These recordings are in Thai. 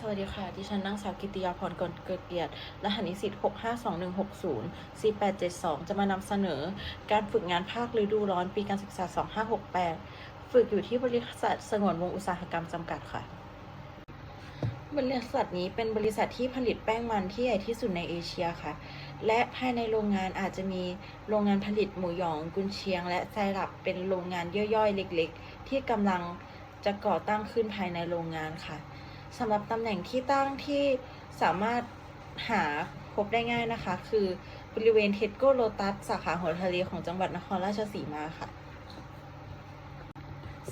สวัสดีค่ะ ดิฉันนางสาวกิติยาพรกนเกิดเกียรติรหัสนิสิต652160 4872 จะมานำเสนอ การฝึกงานภาคฤดูร้อนปีการศึกษา 2568 ฝึกอยู่ที่บริษัทสงวนวงอุตสาหกรรมจำกัดค่ะ บริษัทนี้เป็นบริษัทที่ผลิตแป้งมันที่ใหญ่ที่สุดในเอเชียค่ะ และภายในโรงงานอาจจะมีโรงงานผลิตหมูหยองกุนเชียง และไซรัปเป็นโรงงานย่อยๆ เล็ก ๆ ที่กำลังจะก่อตั้งขึ้นภายในโรงงานค่ะ สำหรับตำแหน่งที่ตั้งที่สามารถหาพบได้ง่ายนะคะ คือบริเวณเทสโก้โลตัสสาขาหัวทะเลของจังหวัดนครราชสีมาค่ะ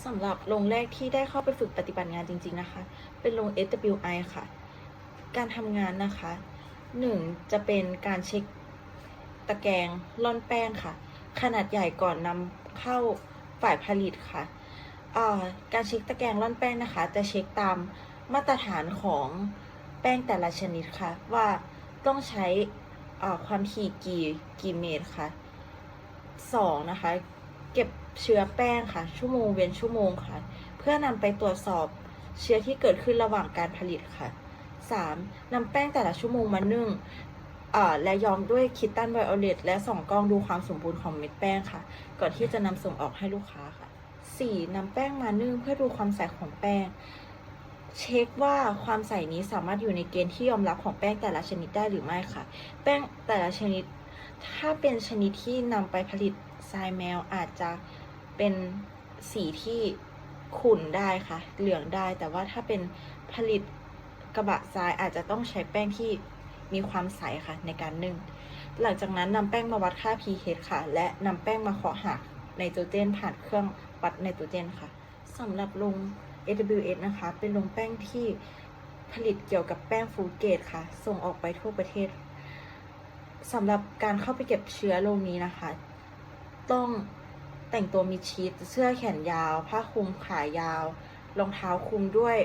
สำหรับโรงแรกที่ได้เข้าไปฝึกปฏิบัติงานจริง ๆนะคะ เป็นโรง SWI ค่ะ การทำงานนะคะหนึ่งจะเป็นการเช็คตะแกรงร่อนแป้งค่ะ ขนาดใหญ่ก่อนนำเข้าฝ่ายผลิตค่ะ การเช็คตะแกรงร่อนแป้งนะคะ จะเช็คตาม มาตรฐานของแป้งแต่ละชนิดค่ะ ว่าต้องใช้ความถี่กี่กี่เมตรค่ะสองนะคะ เก็บเชื้อแป้งค่ะ ชั่วโมงเว้นชั่วโมงค่ะ เพื่อนำไปตรวจสอบเชื้อที่เกิดขึ้นระหว่างการผลิตค่ะ 3. นำแป้งแต่ละชั่วโมงมานึ่งและย้อมด้วยคิตตันไวโอเลตและส่องกล้องดูความสมบูรณ์ของเม็ดแป้งค่ะ ก่อนที่จะนำส่งออกให้ลูกค้าค่ะ 4. นำแป้งมานึ่งเพื่อดูความใสของแป้ง เช็คว่าความใสนี้สามารถอยู่ในเกณฑ์ที่ยอมรับของแป้งแต่ละชนิดได้หรือไม่ค่ะ แป้งแต่ละชนิด ถ้าเป็นชนิดที่นำไปผลิตทรายแมวอาจจะเป็นสีที่ขุ่นได้ค่ะ เหลืองได้ แต่ว่าถ้าเป็นผลิตกระบะทรายอาจจะต้องใช้แป้งที่มีความใสค่ะในการนึ่ง หลังจากนั้นนำแป้งมาวัดค่า pH ค่ะ และนำแป้งมาเคาะหาไนโตรเจนผ่านเครื่องวัดไนโตรเจนค่ะสำหรับโรง AWS นะคะ เป็นโรงแป้งที่ผลิตเกี่ยวกับแป้งฟูเกรดค่ะ ส่งออกไปทั่วประเทศสำหรับการเข้าไปเก็บเชื้อโรงนี้นะคะ ต้องแต่งตัวมีชีตเสื้อแขนยาว ผ้าคลุมขายาว รองเท้าคลุมด้วย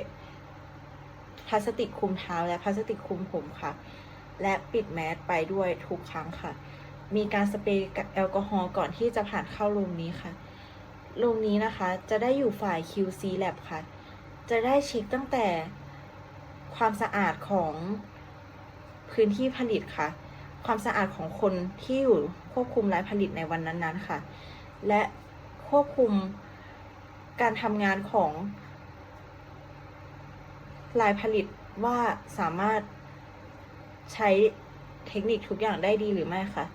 พลาสติกคลุมเท้าและพลาสติกคลุมผมค่ะ และปิดแมสไปด้วยทุกครั้งค่ะ มีการสเปรย์กับแอลกอฮอล์ก่อนที่จะผ่านเข้าโรงนี้ค่ะ โรงนี้นะคะ จะได้อยู่ฝ่าย QC Lab ค่ะ จะได้เช็คตั้งแต่ความสะอาดของพื้นที่ผลิตค่ะ ความสะอาดของคนที่อยู่ควบคุมรายผลิตในวันนั้นๆค่ะ และควบคุมการทำงานของรายผลิตว่าสามารถใช้เทคนิคทุกอย่างได้ดีหรือไม่ค่ะ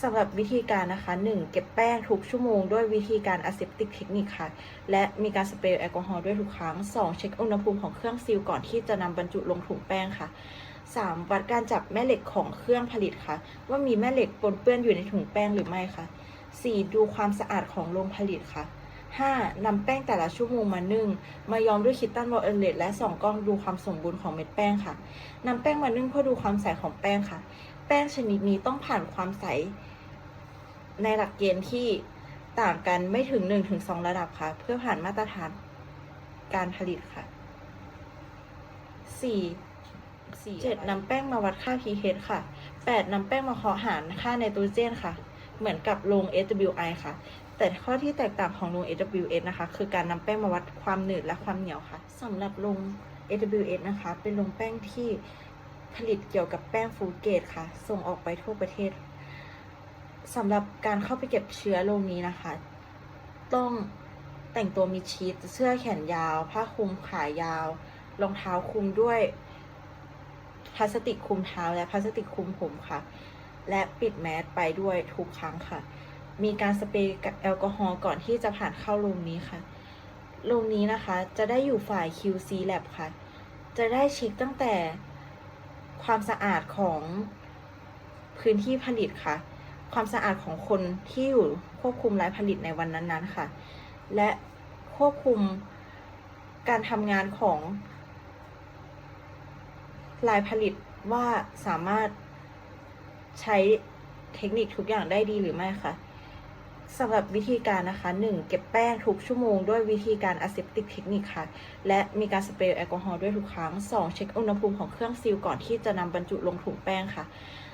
สำหรับวิธีการนะคะ 1. เก็บแป้งทุกชั่วโมงด้วยวิธีการ aseptic เทคนิคค่ะ และมีการสเปรย์แอลกอฮอล์ด้วยทุกครั้ง 2. เช็คอุณหภูมิของเครื่องซีลก่อนที่จะนำบรรจุลงถุงแป้งค่ะ 3. วัดการจับแม่เหล็กของเครื่องผลิตค่ะ ว่ามีแม่เหล็กปนเปื้อนอยู่ในถุงแป้งหรือไม่ค่ะ 4. ดูความสะอาดของโรงผลิตค่ะ 5. นำแป้งแต่ละชั่วโมงมานึ่ง มาย้อมด้วยคิตตันวอลเลตและส่องกล้องดูความสมบูรณ์ของเม็ดแป้งค่ะนำแป้งมานึ่งเพื่อดูความใสของแป้งค่ะ แป้งชนิดนี้ต้องผ่านความใส ในหลักเกณฑ์ที่ต่างกันไม่ถึง 1-2 ระดับค่ะ เพื่อผ่านมาตรฐานการผลิตค่ะ4 7นำแป้งมาวัดค่า pH ค่ะ 8นำแป้งมาเคาะหารค่าไนโตรเจนค่ะ เหมือนกับโรง SWI ค่ะ แต่ข้อที่แตกต่างของโรง AWS นะคะ คือการนำแป้งมาวัดความหนืดและความเหนียวค่ะสำหรับโรง AWS นะคะ เป็นโรงแป้งที่ผลิตเกี่ยวกับแป้งฟูเกรดค่ะ ส่งออกไปทั่วประเทศสำหรับการเข้าไปเก็บเชื้อโรงนี้นะคะ ต้องแต่งตัวมีชีตเสื้อแขนยาว ผ้าคลุมขายาว รองเท้าคลุมด้วยพลาสติกคลุมเท้าและพลาสติกคลุมผมค่ะ และปิดแมสไปด้วยทุกครั้งค่ะ มีการสเปรย์แอลกอฮอล์ก่อนที่จะผ่านเข้าโรงนี้ค่ะโรงนี้นะคะจะได้อยู่ฝ่าย QC Lab ค่ะ จะได้เช็คตั้งแต่ความสะอาดของพื้นที่ผลิตค่ะ ความสะอาดของคนที่อยู่ควบคุมรายผลิตในวันนั้นๆค่ะ และควบคุมการทำงานของรายผลิตว่าสามารถใช้เทคนิคทุกอย่างได้ดีหรือไม่ค่ะ สำหรับวิธีการนะคะ 1. เก็บแป้งทุกชั่วโมงด้วยวิธีการ aseptic เทคนิคค่ะ และมีการสเปรย์แอลกอฮอล์ด้วยทุกครั้ง 2. เช็คอุณหภูมิของเครื่องซีลก่อนที่จะนำบรรจุลงถุงแป้งค่ะ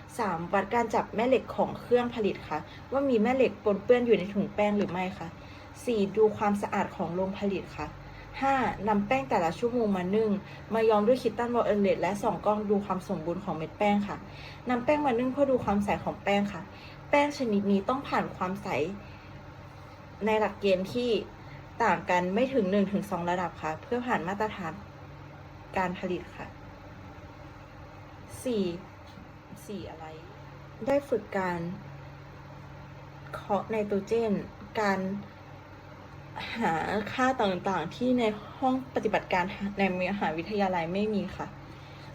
3. วัดการจับแม่เหล็กของเครื่องผลิตค่ะ ว่ามีแม่เหล็กปนเปื้อนอยู่ในถุงแป้งหรือไม่ค่ะ 4. ดูความสะอาดของโรงผลิตค่ะ 5. นำแป้งแต่ละชั่วโมงมานึ่ง มาย้อมด้วยคิตตันวอลเลตและส่องกล้องดูความสมบูรณ์ของเม็ดแป้งค่ะนำแป้งมานึ่งเพื่อดูความใสของแป้งค่ะ แป้งชนิดนี้ต้องผ่านความใส ในหลักเกณฑ์ที่ต่างกันไม่ถึง 1-2 ระดับค่ะ เพื่อผ่านมาตรฐานการผลิตค่ะ 4. 4 อะไร ได้ฝึกการเคาะไนโตรเจน การหาค่าต่างๆที่ในห้องปฏิบัติการในมหาวิทยาลัยไม่มีค่ะ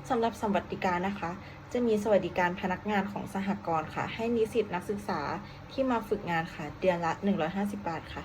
สำหรับสวัสดิการนะคะ จะมีสวัสดิการพนักงานของสหกรณ์ค่ะ ให้นิสิตนักศึกษาที่มาฝึกงานค่ะ เดือนละ 150 บาทค่ะ